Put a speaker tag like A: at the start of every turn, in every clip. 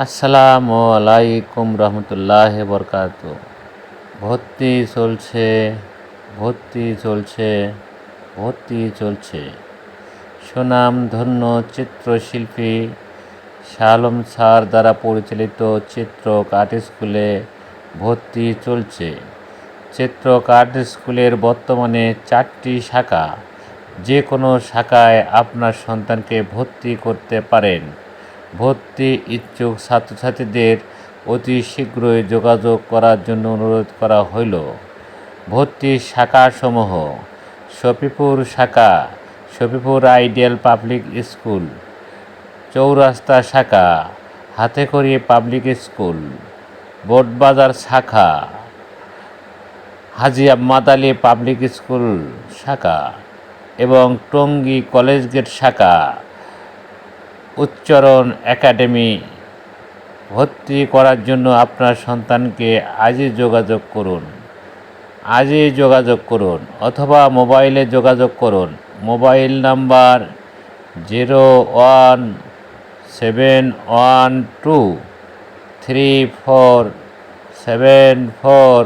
A: আসসালামু আলাইকুম রহমতুল্লাহ বরকাত। ভর্তি চলছে ভর্তি চলছে ভর্তি চলছে। সুনাম ধন্য চিত্রশিল্পী শালম স্যার দ্বারা পরিচালিত চিত্রক আর্ট স্কুলে ভর্তি চলছে। চিত্রক আর্ট স্কুলের বর্তমানে চারটি শাখা। যে কোনো শাখায় আপনার সন্তানকে ভর্তি করতে পারেন। ভর্তি ইচ্ছুক ছাত্রছাত্রীদের অতি শীঘ্রই যোগাযোগ করার জন্য অনুরোধ করা হইল। ভর্তির শাখাসমূহ, শফিপুর শাখা, Shafipur ideal public school, Chowrasta শাখা, হাতেখড়ি পাবলিক স্কুল, বোটবাজার শাখা হাজি আহমাদ আলী পাবলিক স্কুল শাখা এবং টঙ্গী কলেজ গেট শাখা। উচ্চারণ একাডেমি ভর্তি করার জন্য আপনার সন্তানকে আজই যোগাযোগ করুন। আজই যোগাযোগ করুন অথবা মোবাইলে যোগাযোগ করুন। Mobile number zero one seven one two three four seven four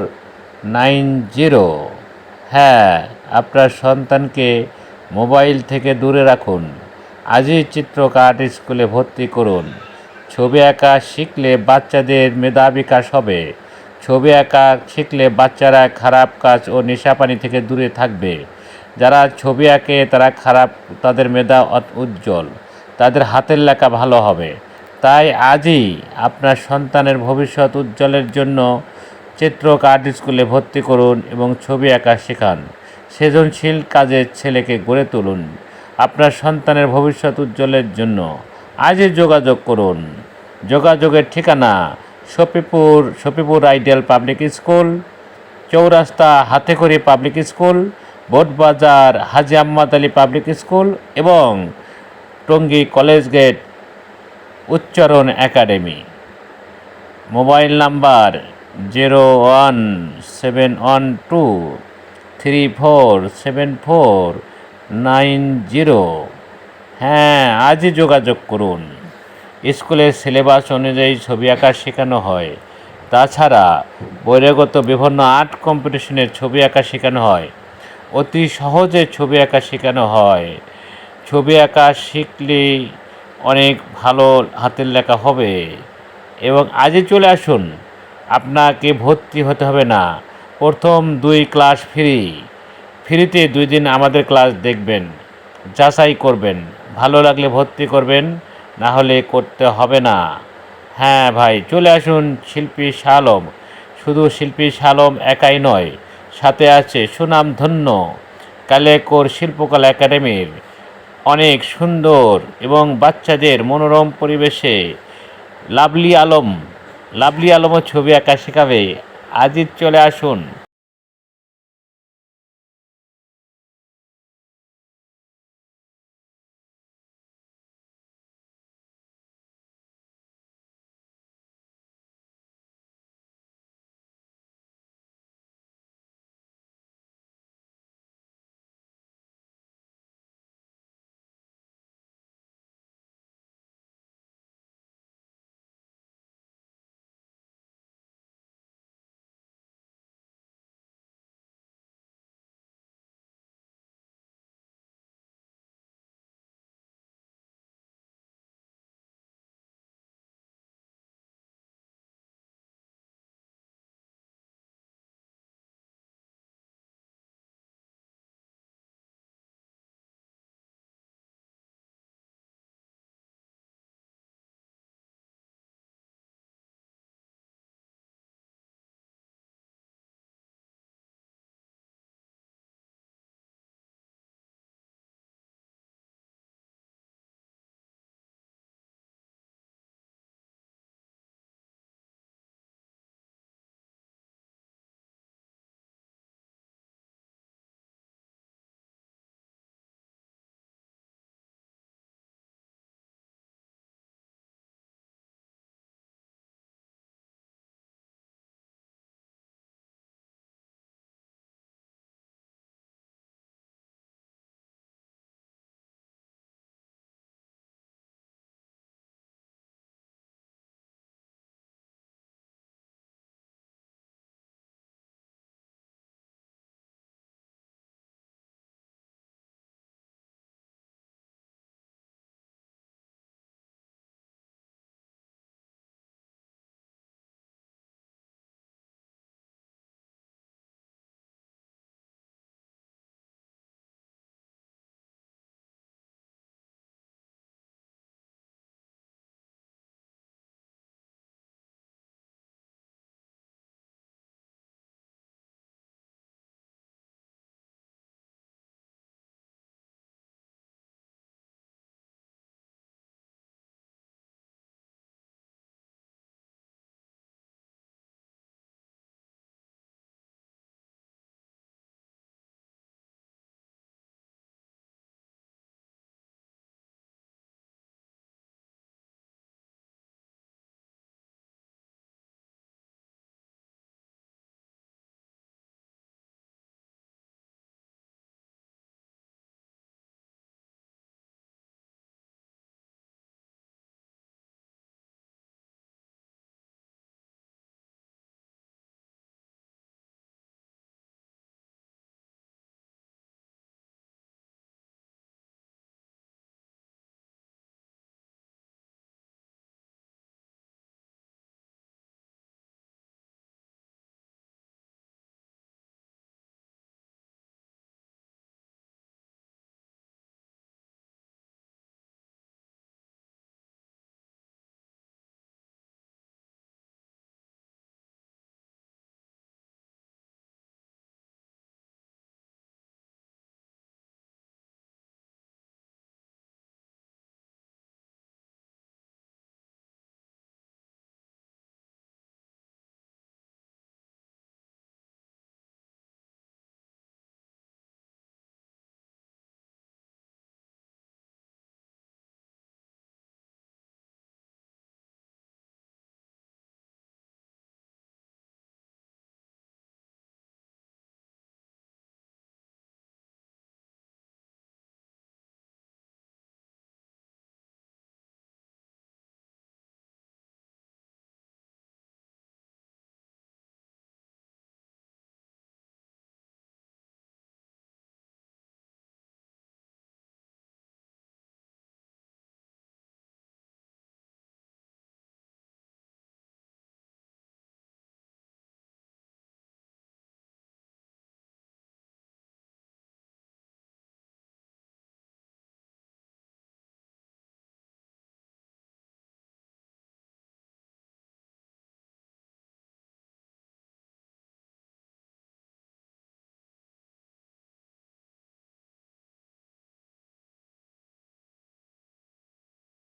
A: nine zero. হ্যাঁ আপনার সন্তানকে মোবাইল থেকে দূরে রাখুন। আজই চিত্রকার্ট স্কুলে ভর্তি করুন। ছবি আঁকা শিখলে বাচ্চাদের মেধা বিকাশ হবে। ছবি আঁকা শিখলে বাচ্চারা খারাপ কাজ ও নেশাপানি থেকে দূরে থাকবে। যারা ছবি আঁকে তারা খারাপ, তাদের মেধা উজ্জ্বল। তাদের হাতের লেখা ভালো হবে। তাই আজই আপনার সন্তানের ভবিষ্যৎ উজ্জ্বলের জন্য চিত্রক স্কুলে ভর্তি করুন এবং ছবি আঁকা শেখান। সৃজনশীল কাজের ছেলেকে গড়ে তুলুন। আপনার সন্তানের ভবিষ্যৎ উজ্জ্বলের জন্য। আজই যোগাযোগ করুন। যোগাযোগের ঠিকানা Shafipur Shafipur ideal public school, Chowrasta Hatekhori public school, Boardbazar Haji Ahmad Ali public school এবং টঙ্গী কলেজ গেট উচ্চারণ academy. Mobile number zero one seven one two three four seven four nine zero. হ্যাঁ আজই যোগাযোগ করুন। স্কুলের syllabus অনুযায়ী ছবি আঁকা শেখানো হয়। তাছাড়া বহিরাগত বিভিন্ন আর্ট কম্পিটিশনের ছবি আঁকা শেখানো হয়। অতি সহজে ছবি আঁকা শেখানো হয়। ছবি আঁকা শিখলেই অনেক ভালো হাতের লেখা হবে। এবং আজই চলে আসুন। আপনাকে ভর্তি হতে হবে না। প্রথম দুই ক্লাস ফ্রি। ফ্রিতে দুই দিন আমাদের ক্লাস দেখবেন, যাচাই করবেন, ভালো লাগলে ভর্তি করবেন, না হলে করতে হবে না। হ্যাঁ ভাই, চলে আসুন শিল্পী শালম। শুধু শিল্পী শালম একাই নয়, সাথে আছে সুনাম ধন্য কালেকোর শিল্পকলা একাডেমির অনেক সুন্দর এবং বাচ্চাদের মনোরম পরিবেশে লাভলি আলম, লাভলি আলমও ছবি আঁকা শেখাবে। আজই চলে আসুন।